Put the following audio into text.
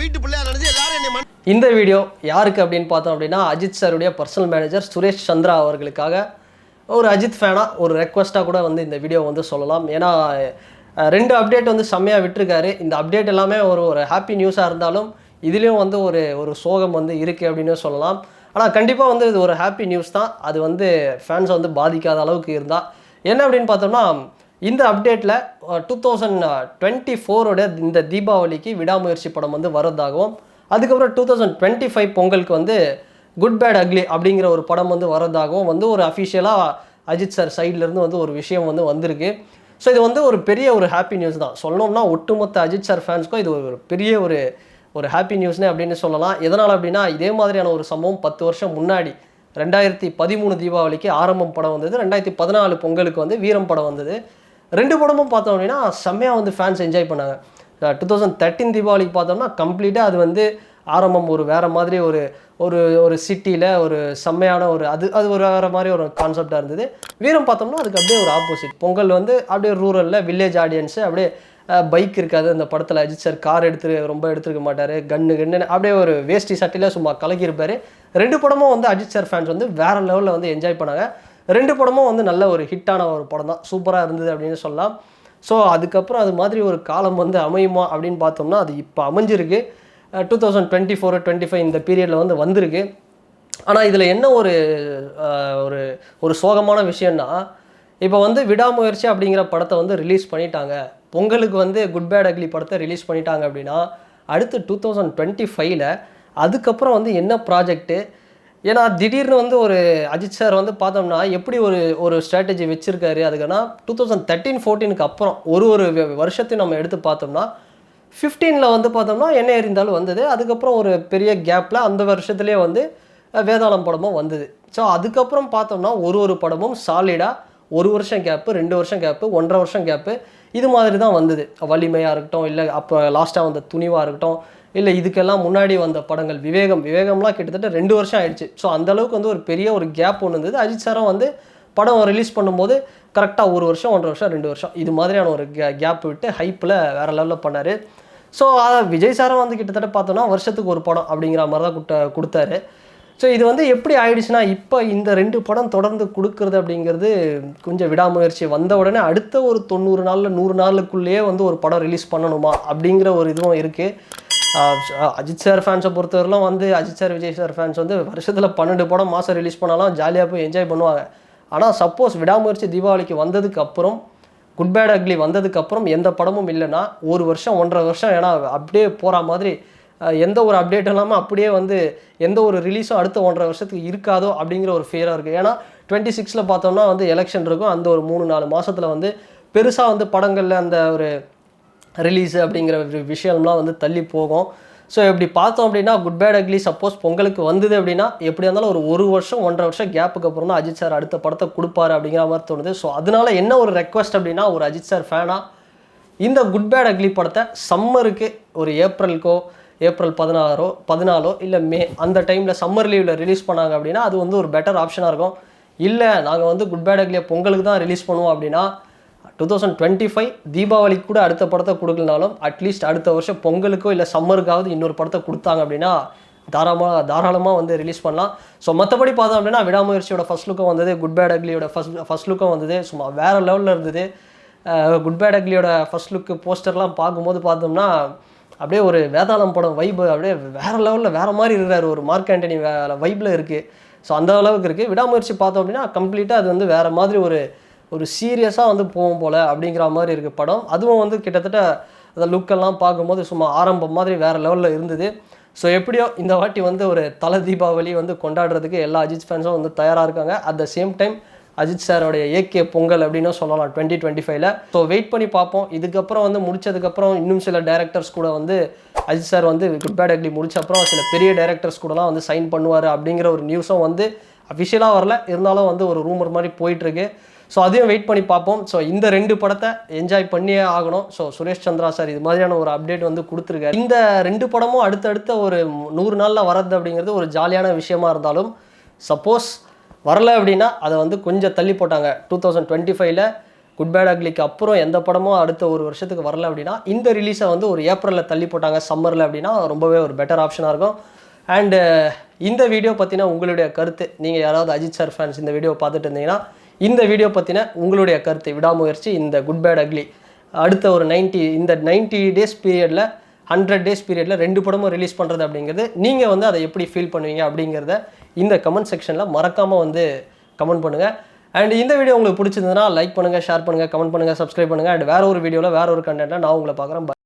வீட்டு பிள்ளையா நினைச்சு எல்லாரும் என்னை இந்த வீடியோ யாருக்கு அப்படின்னு பார்த்தோம் அப்படின்னா அஜித் சாருடைய பர்சனல் மேனேஜர் சுரேஷ் சந்திரா அவர்களுக்காக. ஒரு அஜித் ஃபேனாக ஒரு ரெக்வஸ்ட்டாக கூட வந்து இந்த வீடியோ வந்து சொல்லலாம். ஏன்னா ரெண்டு அப்டேட் வந்து செம்மையாக விட்டுருக்காரு. இந்த அப்டேட் எல்லாமே ஒரு ஒரு ஹாப்பி நியூஸாக இருந்தாலும் இதுலேயும் வந்து ஒரு ஒரு சோகம் வந்து இருக்குது அப்படின்னு சொல்லலாம். ஆனால் கண்டிப்பாக வந்து இது ஒரு ஹாப்பி நியூஸ் தான். அது வந்து ஃபேன்ஸை வந்து பாதிக்காத அளவுக்கு இருந்தால் என்ன அப்படின்னு பார்த்தோம்னா இந்த அப்டேட்டில் டூ தௌசண்ட் டுவெண்ட்டி ஃபோரோட இந்த தீபாவளிக்கு விடாமுயற்சி படம் வந்து வரதாகவும் அதுக்கப்புறம் டூ தௌசண்ட் டுவெண்ட்டி ஃபைவ் பொங்கலுக்கு வந்து குட் பேட் அக்லி அப்படிங்கிற ஒரு படம் வந்து வரதாகவும் வந்து ஒரு அஃபிஷியலாக அஜித் சார் சைட்லேருந்து வந்து ஒரு விஷயம் வந்து வந்திருக்கு. ஸோ இது வந்து ஒரு பெரிய ஒரு ஹாப்பி நியூஸ் தான். சொல்லணும்னா ஒட்டுமொத்த அஜித் சார் ஃபேன்ஸ்க்கும் இது ஒரு பெரிய ஒரு ஒரு ஹாப்பி நியூஸ்னே அப்படின்னு சொல்லலாம். எதனால் அப்படின்னா இதே மாதிரியான ஒரு சம்பவம் பத்து வருஷம் முன்னாடி ரெண்டாயிரத்தி பதிமூணு தீபாவளிக்கு ஆரம்பம் படம் வந்தது. ரெண்டாயிரத்தி பதினாலு பொங்கலுக்கு வந்து வீரம் படம் வந்தது. ரெண்டு படமும் பார்த்தோம் அப்படின்னா செம்மையாக வந்து ஃபேன்ஸ் என்ஜாய் பண்ணாங்க. டூ தௌசண்ட் தேர்ட்டின் தீபாவளிக்கு பார்த்தோம்னா கம்ப்ளீட்டாக அது வந்து ஆரம்பம் ஒரு வேறு மாதிரி ஒரு ஒரு ஒரு சிட்டியில் ஒரு செம்மையான ஒரு அது அது ஒரு வேறு மாதிரி ஒரு கான்செப்டாக இருந்தது. வீரம் பார்த்தோம்னா அதுக்கு அப்படியே ஒரு ஆப்போசிட் பொங்கல் வந்து அப்படியே ரூரலில் வில்லேஜ் ஆடியன்ஸு அப்படியே பைக் இருக்காது அந்த படத்தில். அஜித் சார் கார் எடுத்து ரொம்ப எடுத்துருக்க மாட்டார். கன்னு கன்னு அப்படியே ஒரு வேஷ்டி சட்டையில் சும்மா கலக்கியிருப்பார். ரெண்டு படமும் வந்து அஜித் சார் ஃபேன்ஸ் வந்து வேறு லெவலில் வந்து என்ஜாய் பண்ணாங்க. ரெண்டு படமும் வந்து நல்ல ஒரு ஹிட்டான ஒரு படம் தான். சூப்பராக இருந்தது அப்படின்னு சொல்லலாம். ஸோ அதுக்கப்புறம் அது மாதிரி ஒரு காலம் வந்து அமையுமா அப்படின்னு பார்த்தோம்னா அது இப்போ அமைஞ்சிருக்கு. Two thousand twenty four twenty five இந்த பீரியடில் வந்து வந்திருக்கு. ஆனால் இதில் என்ன ஒரு ஒரு ஒரு சோகமான விஷயம்னா இப்போ வந்து விடாமுயற்சி அப்படிங்கிற படத்தை வந்து ரிலீஸ் பண்ணிட்டாங்க. பொங்கலுக்கு வந்து குட் பேட் அக்லி படத்தை ரிலீஸ் பண்ணிட்டாங்க அப்படின்னா அடுத்து டூ தௌசண்ட் டுவெண்ட்டி ஃபைவ்ல அதுக்கப்புறம் வந்து என்ன ப்ராஜெக்ட்டு ஏன்னா திடீர்னு வந்து ஒரு அஜித் சார் வந்து பார்த்தோம்னா எப்படி ஒரு ஒரு ஸ்ட்ராட்டஜி வச்சுருக்காரு அதுக்குன்னா டூ தௌசண்ட் தேர்ட்டீன் ஃபோர்டீனுக்கு அப்புறம் ஒரு ஒரு வருஷத்தையும் நம்ம எடுத்து பார்த்தோம்னா ஃபிஃப்டீனில் வந்து பார்த்தோம்னா என்ன எறிந்தாலும் வந்தது. அதுக்கப்புறம் ஒரு பெரிய கேப்பில் அந்த வருஷத்துலேயே வந்து வேதாளம் படமும் வந்தது. ஸோ அதுக்கப்புறம் பார்த்தோம்னா ஒரு ஒரு படமும் சாலிடாக ஒரு வருஷம் கேப்பு ரெண்டு வருஷம் கேப்பு ஒன்றரை வருஷம் கேப்பு இது மாதிரி தான் வந்தது. வலிமையாக இருக்கட்டும் இல்லை அப்போ லாஸ்ட்டாக வந்த துணிவாக இருக்கட்டும் இல்லை இதுக்கெல்லாம் முன்னாடி வந்த படங்கள். விவேகம் விவேகம்லாம் கிட்டத்தட்ட ரெண்டு வருஷம் ஆயிடுச்சு. ஸோ அந்தளவுக்கு வந்து ஒரு பெரிய ஒரு கேப் ஒன்று இருந்தது. அஜித் சாரும் வந்து படம் ரிலீஸ் பண்ணும்போது கரெக்டாக ஒரு வருஷம் ஒன்றரை வருஷம் ரெண்டு வருஷம். இது மாதிரியான ஒரு கே கேப் விட்டு ஹைப்பில் வேறு லெவலில் பண்ணார். ஸோ விஜய் சாரும் வந்து கிட்டத்தட்ட பார்த்தோன்னா வருஷத்துக்கு ஒரு படம் அப்படிங்கிற மாதிரி தான் கொடுத்த கொடுத்தாரு. ஸோ இது வந்து எப்படி ஆயிடுச்சுன்னா இப்போ இந்த ரெண்டு படம் தொடர்ந்து கொடுக்கறது அப்படிங்கிறது கொஞ்சம் விடாமுயற்சி. வந்த உடனே அடுத்த ஒரு தொண்ணூறு நாளில் நூறு நாளுக்குள்ளேயே வந்து ஒரு படம் ரிலீஸ் பண்ணணுமா அப்படிங்கிற ஒரு இதுவும் இருக்குது அஜித் சார் ஃபேன்ஸை பொறுத்தவரைலாம் வந்து Ajith sir Vijay sir fans வந்து வருஷத்தில் பன்னெண்டு படம் மாதம் ரிலீஸ் பண்ணாலும் ஜாலியாக போய் என்ஜாய் பண்ணுவாங்க. ஆனால் சப்போஸ் விடாமுயற்சி தீபாவளிக்கு வந்ததுக்கு அப்புறம் குட் பேட் அக்லி வந்ததுக்கு அப்புறம் எந்த படமும் இல்லைன்னா ஒரு வருஷம் ஒன்றரை வருஷம் ஏன்னா அப்படியே போகிற மாதிரி எந்த ஒரு அப்டேட் இல்லாமல் அப்படியே வந்து எந்த ஒரு ரிலீஸும் அடுத்த ஒன்றரை வருஷத்துக்கு இருக்காதோ அப்படிங்கிற ஒரு ஃபியராக இருக்குது ஏன்னா டுவெண்ட்டி சிக்ஸில் பார்த்தோம்னா வந்து எலெக்ஷன் இருக்கும். அந்த ஒரு மூணு நாலு மாதத்தில் வந்து பெருசாக வந்து படங்களில் அந்த ஒரு ரிலீஸு அப்படிங்கிற ஒரு விஷயம்லாம் வந்து தள்ளி போகும். ஸோ இப்படி பார்த்தோம் அப்படின்னா குட் பேட் அக்லி சப்போஸ் பொங்கலுக்கு வந்தது அப்படின்னா எப்படி இருந்தாலும் ஒரு ஒரு வருஷம் ஒன்றரை வருஷம் கேப்புக்கு அப்புறம் தான் அஜித் சார் அடுத்த படத்தை கொடுப்பாரு அப்படிங்கிற மாதிரி தோணுது. ஸோ அதனால என்ன ஒரு ரெக்வஸ்ட் அப்படின்னா ஒரு அஜித் சார் ஃபேனாக இந்த குட் பேட் அக்லி படத்தை சம்மருக்கு ஒரு ஏப்ரலுக்கோ ஏப்ரல் பதினாறோ பதினாலோ இல்லை மே அந்த டைமில் சம்மர் லீவில் ரிலீஸ் பண்ணாங்க அப்படின்னா அது வந்து ஒரு பெட்டர் ஆப்ஷனாக இருக்கும். இல்லை நாங்கள் வந்து குட் பேட் அக்லியை பொங்கலுக்கு தான் ரிலீஸ் பண்ணுவோம் அப்படின்னா டூ தௌசண்ட் டுவெண்ட்டி ஃபைவ் தீபாவளிக்கு கூட அடுத்த படத்தை கொடுக்கலனாலும் அட்லீஸ்ட் அடுத்த வருஷம் பொங்கலுக்கோ இல்லை சம்மருக்காவது இன்னொரு படத்தை கொடுத்தாங்க அப்படின்னா தாராளமாக தாராளமாக வந்து ரிலீஸ் பண்ணலாம். ஸோ மற்றபடி பார்த்தோம் அப்படின்னா விடாமுயற்சியோட ஃபர்ஸ்ட் லுக்கும் வந்தது குட் பேட் அக்லியோட ஃபர்ஸ்ட் ஃபர்ஸ்ட் லுக்கும் வந்தது சும்மா வேறு லெவலில் இருந்தது. குட் பேட் அக்லியோட ஃபர்ஸ்ட் லுக்கு போஸ்டர்லாம் பார்க்கும்போது பார்த்தோம்னா அப்படியே ஒரு வேதாளம் படம் வைப் அப்படியே வேறு லெவலில் வேறு மாதிரி இருக்கிறார் ஒரு மார்க் ஆண்டனி வைப்பில் இருக்குது ஸோ அந்த அளவுக்கு இருக்குது விடாமுயற்சி பார்த்தோம் அப்படின்னா கம்ப்ளீட்டாக அது வந்து வேறு மாதிரி ஒரு ஒரு சீரியஸாக வந்து போகும் போல் அப்படிங்கிற மாதிரி இருக்குது படம். அதுவும் வந்து கிட்டத்தட்ட அந்த லுக்கெல்லாம் பார்க்கும்போது சும்மா ஆரம்பம் மாதிரி வேறு லெவலில் இருந்தது. ஸோ எப்படியோ இந்த வாட்டி வந்து ஒரு தலை தீபாவளி வந்து கொண்டாடுறதுக்கு எல்லா அஜித் ஃபேன்ஸும் வந்து தயாராக இருக்காங்க. At the same time Ajith சாரோடைய AK Pongal அப்படின்னு சொல்லலாம் டுவெண்ட்டி டுவெண்ட்டி ஃபைவ்ல ஸோ வெயிட் பண்ணி பார்ப்போம். இதுக்கப்புறம் வந்து முடிச்சதுக்கப்புறம் இன்னும் சில டேரக்டர்ஸ் கூட வந்து அஜித் சார் வந்து குட் பேட் அக்லி முடிச்ச அப்புறம் சில பெரிய டேரக்டர்ஸ் கூடலாம் வந்து சைன் பண்ணுவார் அப்படிங்கிற ஒரு நியூஸும் வந்து அஃபிஷியலாக வரல. இருந்தாலும் வந்து ஒரு ரூமர் மாதிரி போயிட்டுருக்கு ஸோ அதையும் வெயிட் பண்ணி பார்ப்போம். ஸோ இந்த ரெண்டு படத்தை என்ஜாய் பண்ணியே ஆகணும். ஸோ சுரேஷ் சந்திரா சார் இது மாதிரியான ஒரு அப்டேட் வந்து கொடுத்துருக்காரு. இந்த ரெண்டு படமும் அடுத்தடுத்த ஒரு நூறு நாளில் வரது அப்படிங்கிறது ஒரு ஜாலியான விஷயமா இருந்தாலும் சப்போஸ் வரல அப்படின்னா அதை வந்து கொஞ்சம் தள்ளி போட்டாங்க. டூ தௌசண்ட் டுவெண்ட்டி ஃபைவ்ல குட் பேட் அக்லிக்கு அப்புறம் எந்த படமும் அடுத்த ஒரு வருஷத்துக்கு வரல அப்படின்னா இந்த ரிலீஸை வந்து ஒரு ஏப்ரலில் தள்ளி போட்டாங்க. சம்மரில் அப்படின்னா ரொம்பவே ஒரு பெட்டர் ஆப்ஷனாக இருக்கும். அண்டு இந்த வீடியோ பார்த்தீங்கன்னா உங்களுடைய கருத்து நீங்கள் யாராவது அஜித் சார் ஃபேன்ஸ் இந்த வீடியோ பார்த்துட்டு இருந்தீங்கன்னா இந்த வீடியோ பற்றின உங்களுடைய கருத்து விடாமுயற்சி இந்த குட் பேட் அக்லி அடுத்த ஒரு 90 இந்த 90 டேஸ் பீரியடில் ஹண்ட்ரட் டேஸ் பீரியடில் ரெண்டு படமும் ரிலீஸ் பண்ணுறது அப்படிங்கிறது நீங்கள் வந்து அதை எப்படி ஃபீல் பண்ணுவீங்க அப்படிங்கிறத இந்த கமெண்ட் செக்ஷனில் மறக்காமல் வந்து கமெண்ட் பண்ணுங்கள் அண்ட் இந்த வீடியோ உங்களுக்கு பிடிச்சிருந்ததுன்னா லைக் பண்ணுங்கள் ஷேர் பண்ணுங்கள் கமெண்ட் பண்ணுங்கள் சப்ஸ்கிரைப் பண்ணுங்கள் அண்ட் வேறு ஒரு வீடியோவில் வேறு ஒரு கண்டென்ட்டில் நான் உங்களை பார்க்குறேன்.